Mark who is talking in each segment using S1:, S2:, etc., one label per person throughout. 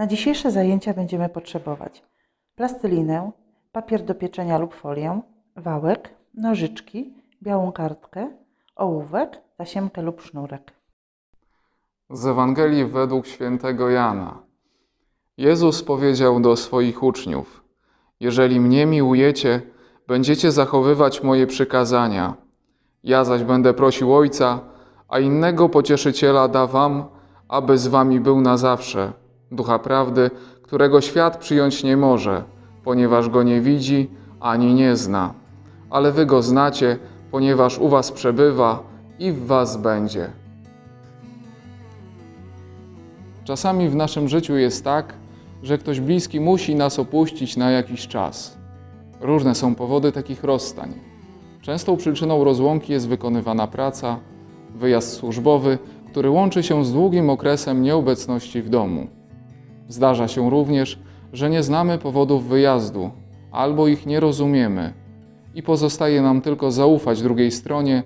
S1: Na dzisiejsze zajęcia będziemy potrzebować plastylinę, papier do pieczenia lub folię, wałek, nożyczki, białą kartkę, ołówek, tasiemkę lub sznurek.
S2: Z Ewangelii według świętego Jana. Jezus powiedział do swoich uczniów: Jeżeli mnie miłujecie, będziecie zachowywać moje przykazania. Ja zaś będę prosił Ojca, a innego pocieszyciela da wam, aby z wami był na zawsze. Ducha prawdy, którego świat przyjąć nie może, ponieważ go nie widzi ani nie zna. Ale wy go znacie, ponieważ u was przebywa i w was będzie. Czasami w naszym życiu jest tak, że ktoś bliski musi nas opuścić na jakiś czas. Różne są powody takich rozstań. Częstą przyczyną rozłąki jest wykonywana praca, wyjazd służbowy, który łączy się z długim okresem nieobecności w domu. Zdarza się również, że nie znamy powodów wyjazdu albo ich nie rozumiemy i pozostaje nam tylko zaufać drugiej stronie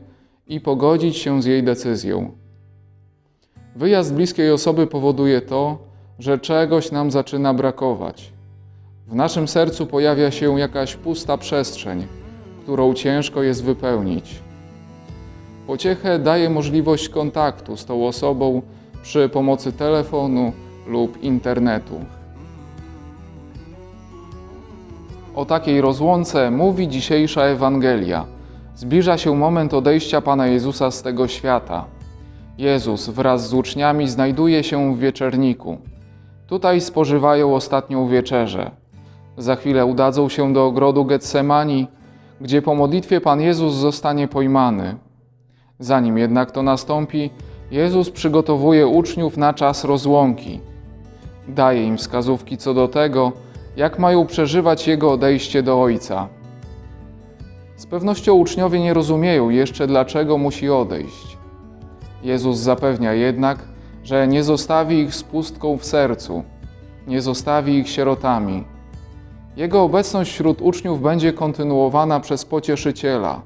S2: i pogodzić się z jej decyzją. Wyjazd bliskiej osoby powoduje to, że czegoś nam zaczyna brakować. W naszym sercu pojawia się jakaś pusta przestrzeń, którą ciężko jest wypełnić. Pociechę daje możliwość kontaktu z tą osobą przy pomocy telefonu lub internetu. O takiej rozłące mówi dzisiejsza Ewangelia. Zbliża się moment odejścia Pana Jezusa z tego świata. Jezus wraz z uczniami znajduje się w wieczerniku. Tutaj spożywają ostatnią wieczerzę. Za chwilę udadzą się do ogrodu Getsemani, gdzie po modlitwie Pan Jezus zostanie pojmany. Zanim jednak to nastąpi, Jezus przygotowuje uczniów na czas rozłąki. Daje im wskazówki co do tego, jak mają przeżywać Jego odejście do Ojca. Z pewnością uczniowie nie rozumieją jeszcze, dlaczego musi odejść. Jezus zapewnia jednak, że nie zostawi ich z pustką w sercu, nie zostawi ich sierotami. Jego obecność wśród uczniów będzie kontynuowana przez pocieszyciela,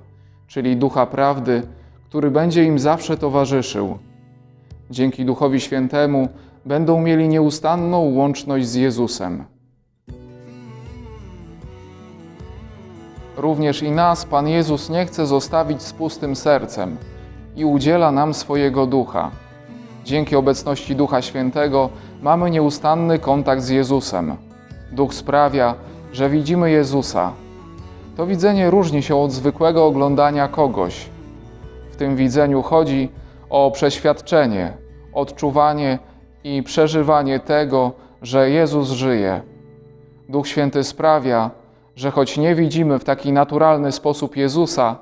S2: czyli Ducha Prawdy, który będzie im zawsze towarzyszył. Dzięki Duchowi Świętemu będą mieli nieustanną łączność z Jezusem. Również i nas Pan Jezus nie chce zostawić z pustym sercem i udziela nam swojego ducha. Dzięki obecności Ducha Świętego mamy nieustanny kontakt z Jezusem. Duch sprawia, że widzimy Jezusa. To widzenie różni się od zwykłego oglądania kogoś. W tym widzeniu chodzi o przeświadczenie, odczuwanie i przeżywanie tego, że Jezus żyje. Duch Święty sprawia, że choć nie widzimy w taki naturalny sposób Jezusa,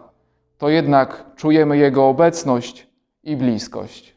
S2: to jednak czujemy Jego obecność i bliskość.